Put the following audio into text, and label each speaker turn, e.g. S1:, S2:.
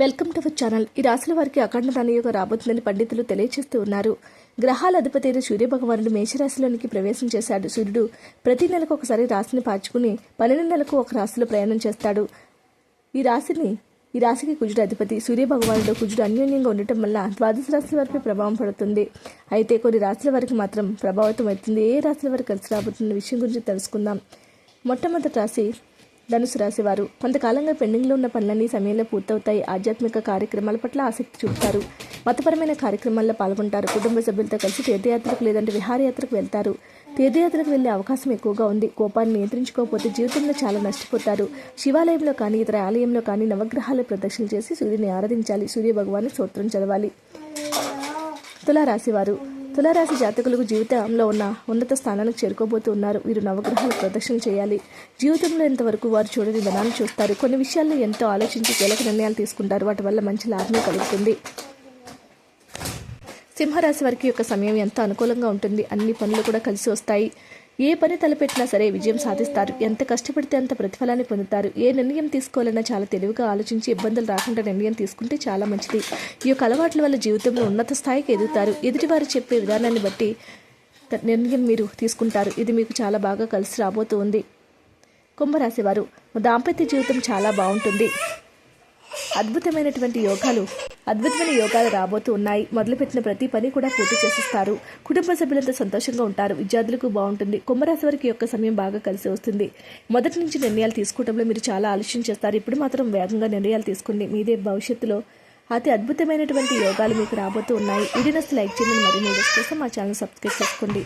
S1: Welcome to our channel. ఈ రాశుల వారికి అఖండ ధనయోగం రాబోతుందని పండితులు తెలియజేస్తూ ఉన్నారు. గ్రహాల అధిపతి అయిన సూర్యభగవానుడు మేషరాశిలోనికి ప్రవేశం చేశాడు. సూర్యుడు ప్రతి నెలకు ఒకసారి రాశిని పాచుకుని పన్నెండు నెలకు ఒక రాశిలో ప్రయాణం చేస్తాడు. ఈ రాశిని ఈ రాశికి కుజుడు అధిపతి. సూర్యభగవానుడు కుజుడు అన్యోన్యంగా ఉండటం వల్ల ద్వాదశ రాశుల వారిపై ప్రభావం పడుతుంది. అయితే కొన్ని రాశుల వారికి మాత్రం ప్రభావితం అవుతుంది. ఏ రాశుల వారికి కలిసి రాబోతున్న విషయం గురించి తెలుసుకుందాం. మొట్టమొదటి రాశి ధనుసు రాశివారు. కొంతకాలంగా పెండింగ్లో ఉన్న పనులన్నీ సమయంలో పూర్తవుతాయి. ఆధ్యాత్మిక కార్యక్రమాల పట్ల ఆసక్తి చూపుతారు. మతపరమైన కార్యక్రమాల్లో పాల్గొంటారు. కుటుంబ సభ్యులతో కలిసి తీర్థయాత్రకు లేదంటే విహారయాత్రకు వెళ్తారు. తీర్థయాత్రకు వెళ్ళే అవకాశం ఎక్కువగా ఉంది. కోపాన్ని నియంత్రించుకోకపోతే జీవితంలో చాలా నష్టపోతారు. శివాలయంలో కానీ ఇతర ఆలయంలో కానీ నవగ్రహాలు ప్రదక్షిణ చేసి సూర్యుని ఆరాధించాలి. సూర్య భగవాన్ స్తోత్రం చదవాలి. తులారాశి వారు తులారాశి జాతకులకు జీవితంలో ఉన్న ఉన్నత స్థానానికి చేరుకోబోతూ ఉన్నారు. వీరు నవగ్రహాలు ప్రదక్షిణ చేయాలి. జీవితంలో ఎంతవరకు వారు చూడని ధనాన్ని చూస్తారు. కొన్ని విషయాల్లో ఎంతో ఆలోచించి కీలక నిర్ణయాలు తీసుకుంటారు. వాటి వల్ల మంచి లాభం కలుగుతుంది. సింహరాశి వారికి యొక్క సమయం ఎంతో అనుకూలంగా ఉంటుంది. అన్ని పనులు కూడా కలిసి వస్తాయి. ఏ పని తలపెట్టినా సరే విజయం సాధిస్తారు. ఎంత కష్టపడితే అంత ప్రతిఫలాన్ని పొందుతారు. ఏ నిర్ణయం తీసుకోవాలన్నా చాలా తెలివిగా ఆలోచించి ఇబ్బందులు రాకుండా నిర్ణయం తీసుకుంటే చాలా మంచిది. ఈ యొక్క అలవాట్ల వల్ల జీవితంలో ఉన్నత స్థాయికి ఎదుగుతారు. ఎదుటివారు చెప్పే విధానాన్ని బట్టి నిర్ణయం మీరు తీసుకుంటారు. ఇది మీకు చాలా బాగా కలిసి రాబోతూ ఉంది కుంభరాశి దాంపత్య జీవితం చాలా బాగుంటుంది. అద్భుతమైనటువంటి యోగాలు అద్భుతమైన యోగాలు రాబోతూ ఉన్నాయి. మొదలుపెట్టిన ప్రతి పని కూడా పూర్తి చేసిస్తారు. కుటుంబ సభ్యులంతా సంతోషంగా ఉంటారు. విద్యార్థులకు బాగుంటుంది. కుంభరాశి వారికి యొక్క సమయం బాగా కలిసి వస్తుంది. మొదటి నుంచి నిర్ణయాలు తీసుకోవడంలో మీరు చాలా ఆలస్యం చేస్తారు. ఇప్పుడు మాత్రం వేగంగా నిర్ణయాలు తీసుకోండి. మీదే భవిష్యత్తులో అతి అద్భుతమైనటువంటి యోగాలు మీకు రాబోతూ ఉన్నాయి. వీడియోస్ లైక్ చేయండి. మరియు వీడియోస్ కోసం మా ఛానల్ సబ్స్క్రైబ్ చేసుకోండి.